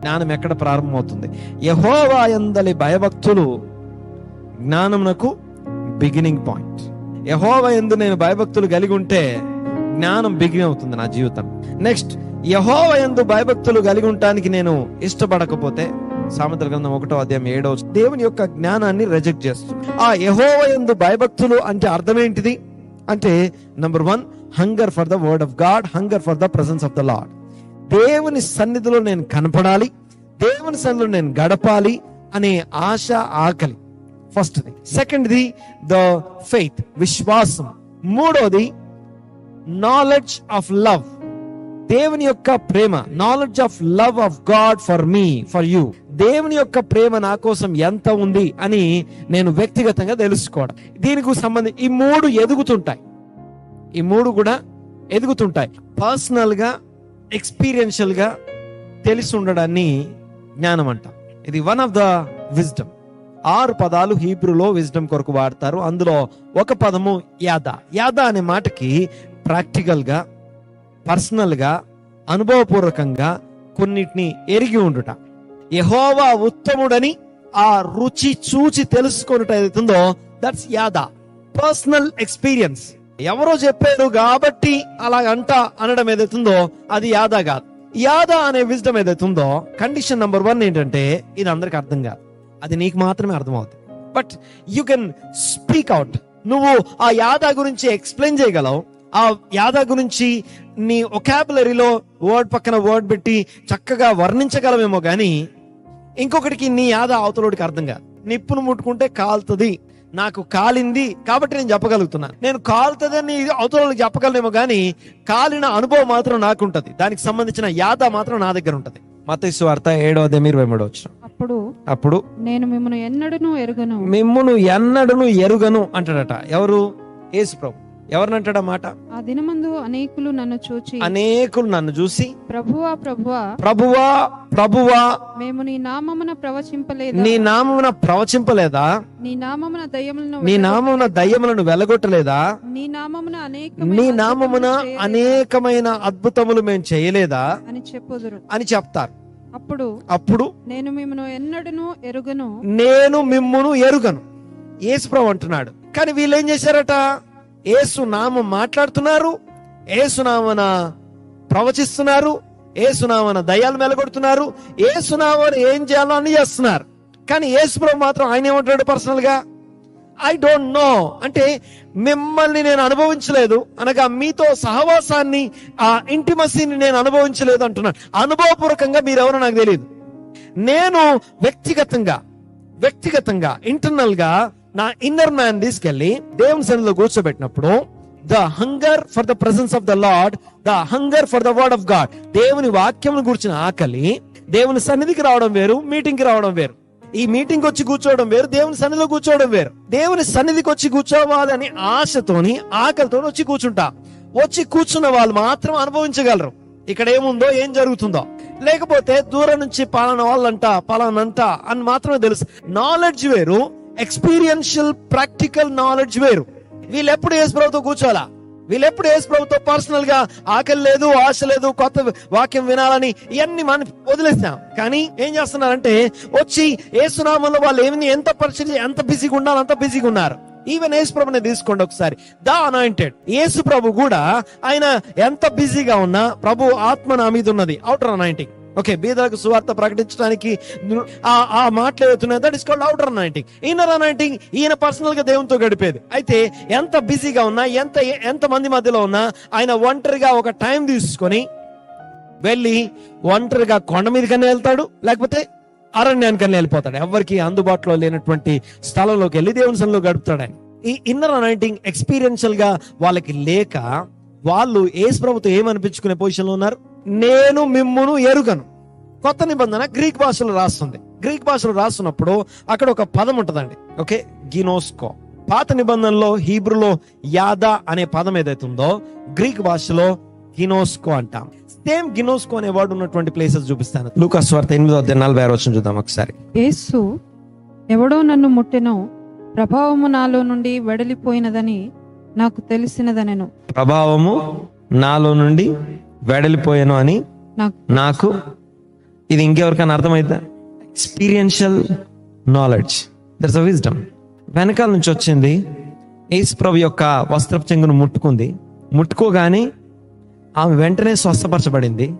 జ్ఞానం ఎక్కడ ప్రారంభమవుతుంది? యహోవా ఎందలి భయభక్తులు జ్ఞానమునకు బిగినింగ్ పాయింట్ యహోవా ఎందు నేను భయభక్తులు కలిగి ఉంటే జ్ఞానం బిగిన్ అవుతుంది నా జీవితం. నెక్స్ట్ యహోవ ఎందు భయభక్తులు కలిగి ఉండటానికి నేను ఇష్టపడకపోతే సామెతల గ్రంథం ఒకటో అధ్యాయం ఏడో దేవుని యొక్క జ్ఞానాన్ని రిజెక్ట్ చేస్తుంది. ఆ యహోవ ఎందు భయభక్తులు అంటే అర్థం ఏంటిది? అంటే number one hunger for the word of God hunger for the presence of the Lord దేవుని సన్నిధిలో నేను కనపడాలి దేవుని సన్నిధిలో నేను గడపాలి అనే ఆశ ఆకలి. ఫస్ట్ది. సెకండ్ది ద ఫెయిత్ విశ్వాసం. మూడోది నాలెడ్జ్ ఆఫ్ లవ్. దేవుని యొక్క ప్రేమ knowledge of love of God for me for you. దేవుని యొక్క ప్రేమ నా కోసం ఎంత ఉంది అని నేను వ్యక్తిగతంగా తెలుసుకోవడం. దీనికి సంబంధించి ఈ మూడు ఎదుగుతుంటాయి. ఈ మూడు కూడా ఎదుగుతుంటాయి. పర్సనల్ ఎక్స్పీరియన్షియల్గా తెలిసి ఉండడాన్ని జ్ఞానం అంట ఇది వన్ ఆఫ్ ద విజ్డమ్ ఆరు పదాలు హీబ్రూలో విజ్డమ్ కొరకు వాడతారు అందులో ఒక పదము యాదా యాద అనే మాటకి ప్రాక్టికల్గా పర్సనల్గా అనుభవపూర్వకంగా కొన్నిటిని ఎరిగి ఉండుట యహోవా ఉత్తముడని ఆ రుచి చూచి తెలుసుకున్నట్టు ఏదైతుందో దట్స్ యాదా పర్సనల్ ఎక్స్పీరియన్స్ ఎవరో చెప్పారు కాబట్టి అలాగంట అనడం ఏదైతుందో అది యాదా కాదు. యాదా అనే విజ్డమ్ ఏదైతుందో కండిషన్ నంబర్ వన్ ఏంటంటే ఇది అందరికి అర్థం కాదు. అది నీకు మాత్రమే అర్థమవుతుంది. But you can speak out నువ్వు ఆ యాదా గురించి ఎక్స్ప్లెయిన్ చేయగలవు. ఆ యాదా గురించి నీ ఒకాబులరీలో వర్డ్ పక్కన వర్డ్ పెట్టి చక్కగా వర్ణించగలమేమో కానీ ఇంకొకటికి నీ యాద అవతలోడికి అర్థం కాదు. నిప్పును ముట్టుకుంటే కాలుతుంది. నాకు కాలింది కాబట్టి నేను చెప్పగలుగుతున్నా. నేను కాలుతుందని అవతలోడికి చెప్పగలనేమో గాని కాలిన అనుభవం మాత్రం నాకుంటది. దానికి సంబంధించిన యాద మాత్రం నా దగ్గర ఉంటది. మతైసు వార్త ఏడో అదే వెంబడి వచ్చిన అప్పుడు అప్పుడు నేను మిమ్మల్ని ఎన్నడూను ఎరుగను. మిమ్మును ఎన్నడను ఎరుగను అంటాడట. ఎవరు? యేసు ప్రభు ఎవరినంటాడా మాట ఆ దినమందు అనేకులు నన్ను చూచి అనేకులు నన్ను చూసి ప్రభువా ప్రభువా ప్రభువా ప్రభువా మేము నీ నామమున ప్రవచింపలేదా? నీ నామమున ప్రవచింపలేదా? నీ నామమున దయ్యములను నీ నామమున దయ్యములను వెలగొట్టలేదా? నీ నామమున అనేక నీ నామమున అనేకమైన అద్భుతములు మేము చేయలేదా? అని చెప్పుదురు. అని చెప్తారు. అప్పుడు అప్పుడు నేను మిమ్మను ఎన్నడూను ఎరుగను. నేను మిమ్మును ఎరుగను. యేసుప్రభు అంటున్నాడు. కానీ వీళ్ళు ఏం చేశారట? ఏసునామ మాట్లాడుతున్నారు ఏసునామన ప్రవచిస్తున్నారు ఏసునామన దయాలు మెలగొడుతున్నారు ఏసునామన ఏం చేయాలో అని చేస్తున్నారు. కానీ ఏసుప్రభు మాత్రం ఆయన ఏమంటాడు పర్సనల్గా? ఐ డోంట్ నో అంటే మిమ్మల్ని నేను అనుభవించలేదు అనగా మీతో సహవాసాన్ని ఆ ఇంటిమసీని నేను అనుభవించలేదు అంటున్నాను అనుభవపూర్వకంగా మీరెవరో నాకు తెలియదు నేను వ్యక్తిగతంగా వ్యక్తిగతంగా ఇంటర్నల్గా నా ఇన్నర్ మ్యాన్ తీసుకెళ్ళి దేవుని సన్నిధిలో కూర్చోబెట్టినప్పుడు the hunger for the presence of the Lord the hunger for the word of God దేవుని వాక్యం గురించిన ఆకలి దేవుని సన్నిధికి రావడం వేరు మీటింగ్కి రావడం వేరు. ఈ మీటింగ్ వచ్చి కూర్చోవడం వేరు దేవుని సన్నిధిలో కూర్చోవడం వేరు. దేవుని సన్నిధికి వచ్చి కూర్చోవాలని ఆశతోని ఆకలితో వచ్చి కూర్చుంటా. వచ్చి కూర్చున్న వాళ్ళు మాత్రం అనుభవించగలరు. ఇక్కడ ఏముందో ఏం జరుగుతుందో. లేకపోతే దూరం నుంచి పాలన వాళ్ళంట పాలనంట అని మాత్రమే తెలుసు. నాలెడ్జ్ వేరు ఎక్స్పీరియన్షియల్ ప్రాక్టికల్ నాలెడ్జ్ వేరు. వీళ్ళు ఎప్పుడు యేసు ప్రభుతో కూర్చోాలా వీళ్ళు ఎప్పుడు యేసు ప్రభుతో పర్సనల్గా ఆకలి లేదు ఆశ లేదు కొత్త వాక్యం వినాలని ఇవన్నీ మనం వదిలేస్తాం కానీ ఏం చేస్తున్నారంటే వచ్చి ఏసునామంలో వాళ్ళు ఏమి ఎంత పరిస్థితి ఎంత బిజీగా ఉండాలి అంత బిజీగా ఉన్నారు. ఈవెన్ యేసు ప్రభుని తీసుకోండి ఒకసారి. The anointed. యేసు ప్రభు కూడా ఆయన ఎంత బిజీగా ఉన్నా ప్రభు ఆత్మ నా మీద ఉన్నది. Outer anointing. ఓకే బీదలకు సువార్త ప్రకటించడానికి ఆ ఆ మాటలు ఏవైతున్నాయి that is called outer anointing inner anointing ఈయన పర్సనల్గా దేవునితో గడిపేది. అయితే ఎంత బిజీగా ఉన్నా ఎంత ఎంత మంది మధ్యలో ఉన్నా ఆయన ఒంటరిగా ఒక టైం తీసుకొని వెళ్ళి ఒంటరిగా కొండ మీదకన్నా వెళ్తాడు లేకపోతే అరణ్యానికన్నా వెళ్ళిపోతాడు. ఎవరికి అందుబాటులో లేనటువంటి స్థలంలోకి వెళ్ళి దేవుని సన్నిలో గడుపుతాడు ఆయన. ఈ ఇన్నర్ అనాయింటింగ్ ఎక్స్పీరియన్షియల్గా వాళ్ళకి లేక వాళ్ళు ఏసు ప్రభుతో ఏమనిపించుకునే పొజిషన్లో ఉన్నారు? నేను మిమ్మును ఎరుగను. కొత్త నిబంధన గ్రీక్ భాషలో రాస్తుంది. గ్రీక్ భాషలో రాస్తున్నప్పుడు అక్కడ ఒక పదం ఉంటదండి. ఓకే? గినోస్కో. పాత నిబంధనలో హీబ్రులో యాదా అనే పదం ఏదైతే ఉందో గ్రీక్ భాషలో గినోస్కో అంటాం. సేమ్ గినోస్కో అనే వర్డ్ ఉన్నటువంటి ప్లేసెస్ చూపిస్తాను. లూకాస్ వార్త ఎనిమిదో అధ్యాయం నలభై ఆరు వచ్చిన చూద్దాం ఒకసారి. యేసు ఎవడో నన్ను ముట్టెనో ప్రభావము నాలో నుండి వెడలిపోయినదని నాకు తెలిసినదనెను. ప్రభావము నాలో నుండి వెడలిపోయాను అని నాకు ఇది ఇంకెవరికైనా అర్థమైందా experiential knowledge there's a wisdom వెనకాల నుంచి వచ్చింది యేసు ప్రభు యొక్క వస్త్రపు చెంగును ముట్టుకుంది. ముట్టుకోగానే ఆమె వెంటనే స్వస్థపరచబడింది.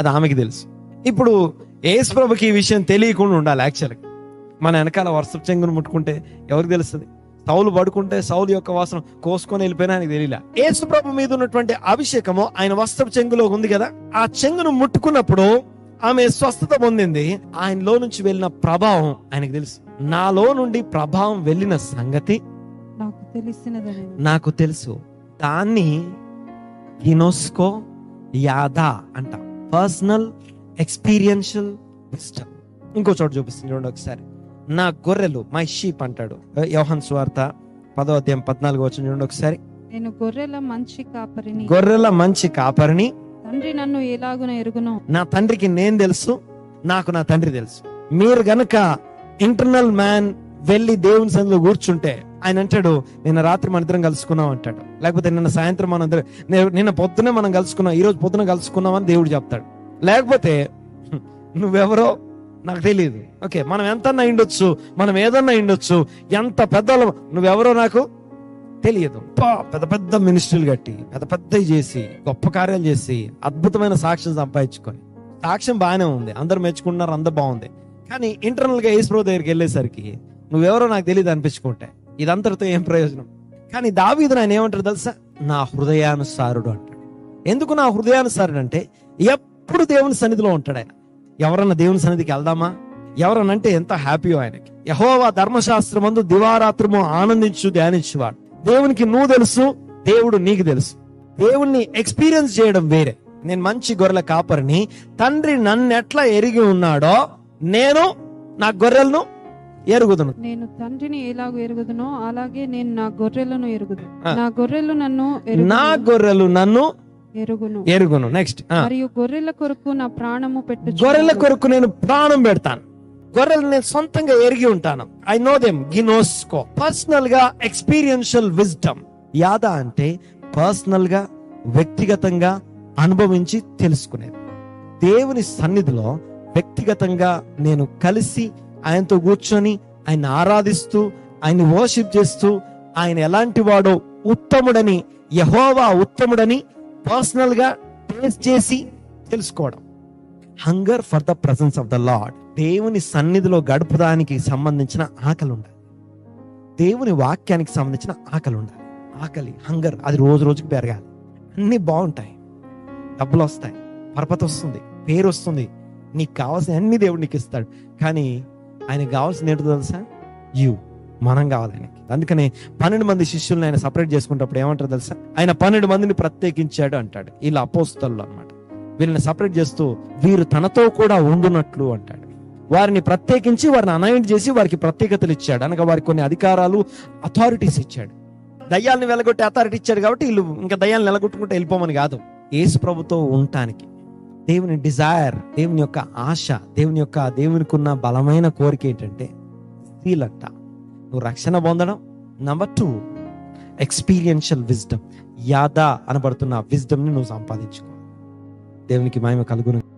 అది ఆమెకి తెలుసు. ఇప్పుడు యేసు ప్రభుకి ఈ విషయం తెలియకుండా ఉండాలి యాక్చువల్గా మన వెనకాల వస్త్రపు చెంగును ముట్టుకుంటే ఎవరికి తెలుస్తుంది? సౌలు పడుకుంటే సౌలు యొక్క వాసన కోసుకొని వెళ్ళిపోయినా ఆయనకి తెలియలే. యేసు ప్రభు మీద ఉన్నటువంటి అభిషేకము ఆయన వస్త్రపు చెంగులో ఉంది కదా ఆ చెంగును ముట్టుకున్నప్పుడు ఆమె స్వస్థత పొందింది. ఆయనలో నుంచి వెళ్ళిన ప్రభావం ఆయనకు తెలుసు. నాలో నుండి ప్రభావం వెళ్ళిన సంగతి నాకు తెలుసు. దాన్ని గినోస్కో యాదా అంట. పర్సనల్ ఎక్స్పీరియన్షియల్ విస్టమ్ ఇంకో చోట చూపిస్తుంది చూడండి ఒకసారి. నా గొర్రెలు మై షీప్ అంటాడు. యోహన్ స్వార్త పదో అధ్యాయం పద్నాలుగు వచ్చిన చూడండి ఒకసారి. నేను గొర్రెల మంచి కాపరిని. గొర్రెల మంచి కాపరిని. తండ్రి నన్ను ఎలాగున ఎరుగునో? నా తండ్రికి నేను తెలుసు నాకు నా తండ్రి తెలుసు. మీరు గనక ఇంటర్నల్ మ్యాన్ వెళ్ళి దేవుని సన్నిధిలో కూర్చుంటే ఆయన అంటాడు నిన్న రాత్రి మన ఇద్దరం కలుసుకున్నాం అంటాడు. లేకపోతే నిన్న సాయంత్రం మన నిన్న పొద్దునే మనం కలుసుకున్నాం ఈ రోజు పొద్దున కలుసుకున్నాం అని దేవుడు చెప్తాడు. లేకపోతే "హ్మ్, నువ్వెవరో నాకు తెలియదు ఓకే మనం ఎంతన్నా ఉండొచ్చు మనం ఏదన్నా ఉండొచ్చు ఎంత పెద్దలు నువ్వెవరో నాకు తెలియదు పెద్ద పెద్ద మినిస్ట్రీలు కట్టి పెద్ద పెద్దవి చేసి గొప్ప కార్యాలు చేసి అద్భుతమైన సాక్ష్యం సంపాదించుకొని. సాక్ష్యం బాగానే ఉంది అందరు మెచ్చుకుంటున్నారు అందరు బాగుంది. కానీ ఇంటర్నల్గా యేసు దగ్గరికి వెళ్ళేసరికి నువ్వెవరో నాకు తెలియదు అనిపించుకుంటే. ఇదంతటితో ఏం ప్రయోజనం? కానీ దావీదు ఆయన ఏమంటారు తెలుసా? నా హృదయానుసారుడు అంటాడు. ఎందుకు నా హృదయానుసారుడు అంటే ఎప్పుడు దేవుని సన్నిధిలో ఉంటాడు ఆయన. ఎవరన్నా దేవుని సన్నిధికి వెళ్దామా? ఎవరనంటే ఎంత హ్యాపీయో ఆయనకి. యహోవా ధర్మశాస్త్రమందు దివారాత్రము ఆనందించు ధ్యానించువాడు. దేవునికి నువ్వు తెలుసు దేవుడు నీకు తెలుసు. దేవుణ్ణి ఎక్స్పీరియన్స్ చేయడం వేరే. నేను మంచి గొర్రెల కాపరిని తండ్రి నన్ను ఎట్లా ఎరిగి ఉన్నాడో నేను నా గొర్రెలను ఎరుగుదును. నేను తండ్రిని ఎలాగూ ఎరుగుదునో అలాగే నేను నా గొర్రెలను ఎరుగుదు. నా గొర్రెలు నన్ను. నా గొర్రెలు నన్ను ఎరుగును. ఎరుగును. నెక్స్ట్ మరియు గొర్రెల కొరకు నా ప్రాణము పెట్టు గొర్రెల కొరకు నేను ప్రాణం పెడతాను. గొర్రెలు నేను సొంతంగా ఎరిగి ఉంటాను. ఐ నో దెమ్ గినోస్కో పర్సనల్గా ఎక్స్పీరియన్షియల్ విజ్డమ్ యాదా అంటే పర్సనల్గా వ్యక్తిగతంగా అనుభవించి తెలుసుకునేది. దేవుని సన్నిధిలో వ్యక్తిగతంగా నేను కలిసి ఆయనతో కూర్చొని ఆయన ఆరాధిస్తూ ఆయన వర్షిప్ చేస్తూ ఆయన ఎలాంటి వాడో ఉత్తముడని యహోవా ఉత్తముడని పర్సనల్గా టేస్ట్ చేసి తెలుసుకోవడం. Hunger for the presence of the Lord దేవుని సన్నిధిలో గడపడానికి సంబంధించిన ఆకలి ఉండాలి దేవుని వాక్యానికి సంబంధించిన ఆకలి ఉండాలి ఆకలి హంగర్ అది రోజు రోజుకి పెరగాలి. అన్ని బాగుంటాయి. డబ్బులు వస్తాయి పరపతి వస్తుంది పేరు వస్తుంది నీకు కావాల్సిన అన్ని దేవుడు నీకు ఇస్తాడు. కానీ ఆయనకు కావాల్సిన ఏంటో తెలుసా? యూ. మనం కావాలి ఆయనకి. అందుకనే పన్నెండు మంది శిష్యుల్ని ఆయన సపరేట్ చేసుకున్నప్పుడు ఏమంటారు తెలుసా? ఆయన పన్నెండు మందిని ప్రత్యేకించాడు అంటాడు. ఇలా అపోస్తలు అనమాట వీళ్ళని సపరేట్ చేస్తూ వీరు తనతో కూడా ఉండునట్లు అంటాడు. వారిని ప్రత్యేకించి వారిని అనాయింట్ చేసి వారికి ప్రత్యేకతలు ఇచ్చాడు. అనగా వారికి కొన్ని అధికారాలు అథారిటీస్ ఇచ్చాడు. దయ్యాల్ని వెలగొట్టే అథారిటీ ఇచ్చాడు కాబట్టి వీళ్ళు ఇంకా దయ్యాలను నిలగొట్టుకుంటే వెళ్ళిపోమని కాదు. యేసు ప్రభుతో ఉండటానికి దేవుని డిజైర్ దేవుని యొక్క ఆశ దేవుని యొక్క దేవునికి ఉన్న బలమైన కోరిక ఏంటంటే స్త్రీలంట నువ్వు రక్షణ పొందడం. నంబర్ టూ ఎక్స్పీరియన్షియల్ విజ్డమ్ యాదా అనబడుతున్న విజ్డమ్ని నువ్వు సంపాదించుకో. దేవునికి మహిమ కలుగును.